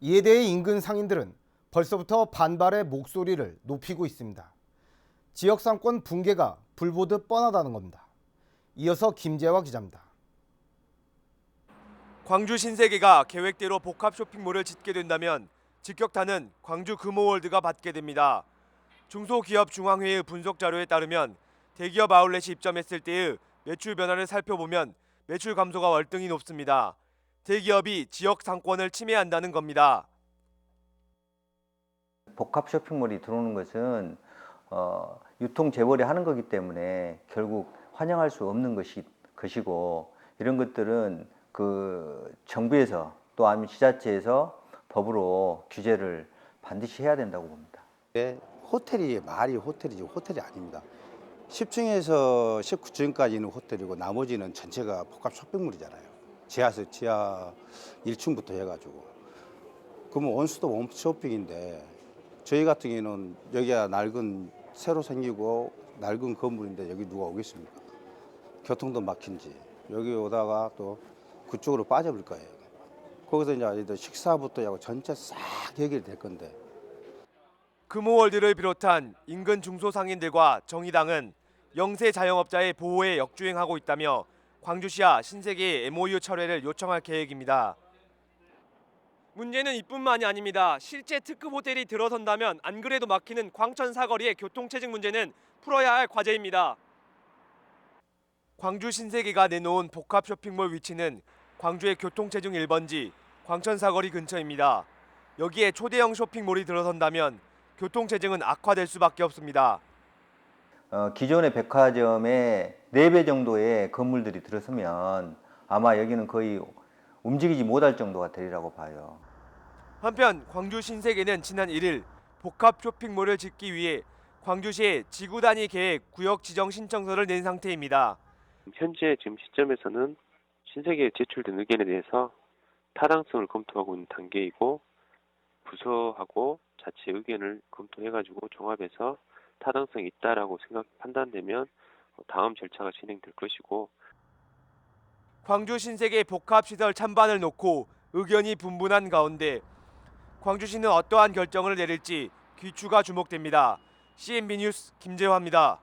이에 대해 인근 상인들은 벌써부터 반발의 목소리를 높이고 있습니다. 지역 상권 붕괴가 불보듯 뻔하다는 겁니다. 이어서 김재화 기자입니다. 광주 신세계가 계획대로 복합 쇼핑몰을 짓게 된다면 직격탄은 광주 금호월드가 받게 됩니다. 중소기업 중앙회의 분석 자료에 따르면 대기업 아울렛이 입점했을 때의 매출 변화를 살펴보면 매출 감소가 월등히 높습니다. 대기업이 지역 상권을 침해한다는 겁니다. 복합 쇼핑몰이 들어오는 것은 어, 유통 재벌이 하는 거기 때문에 결국 환영할 수 없는 것이 것이고 이런 것들은 그 정부에서 또 아니면 지자체에서 법으로 규제를 반드시 해야 된다고 봅니다. 네, 호텔이 말이 호텔이지 호텔이 아닙니다. 10층에서 19층까지는 호텔이고 나머지는 전체가 복합 쇼핑몰이잖아요. 지하에서 지하 1층부터 해가지고. 그러면 원수도 홈쇼핑인데 저희 같은 경우는 여기가 낡은 새로 생기고 낡은 건물인데 여기 누가 오겠습니까? 교통도 막힌지 여기 오다가 또 그쪽으로 빠져버릴 거예요. 거기서 이제 식사부터 하고 전체 싹 해결이 될 건데 금호월드를 비롯한 인근 중소상인들과 정의당은 영세 자영업자의 보호에 역주행하고 있다며 광주시와 신세계의 MOU 철회를 요청할 계획입니다. 문제는 이뿐만이 아닙니다. 실제 특급 호텔이 들어선다면 안 그래도 막히는 광천 사거리의 교통체증 문제는 풀어야 할 과제입니다. 광주 신세계가 내놓은 복합 쇼핑몰 위치는 광주의 교통체증 1번지 광천 사거리 근처입니다. 여기에 초대형 쇼핑몰이 들어선다면 교통체증은 악화될 수밖에 없습니다. 어, 기존의 백화점의 4배 정도의 건물들이 들어서면 아마 여기는 거의 움직이지 못할 정도가 되리라고 봐요. 한편 광주 신세계는 지난 1일 복합 쇼핑몰을 짓기 위해 광주시에 지구 단위 계획 구역 지정 신청서를 낸 상태입니다. 현재 지금 시점에서는 신세계에 제출된 의견에 대해서 타당성을 검토하고 있는 단계이고 부서하고 자체 의견을 검토해가지고 종합해서 타당성이 있다라고 생각 판단되면 다음 절차가 진행될 것이고 광주 신세계 복합 시설 찬반을 놓고 의견이 분분한 가운데 광주시는 어떠한 결정을 내릴지 귀추가 주목됩니다. CNB 뉴스 김재화입니다.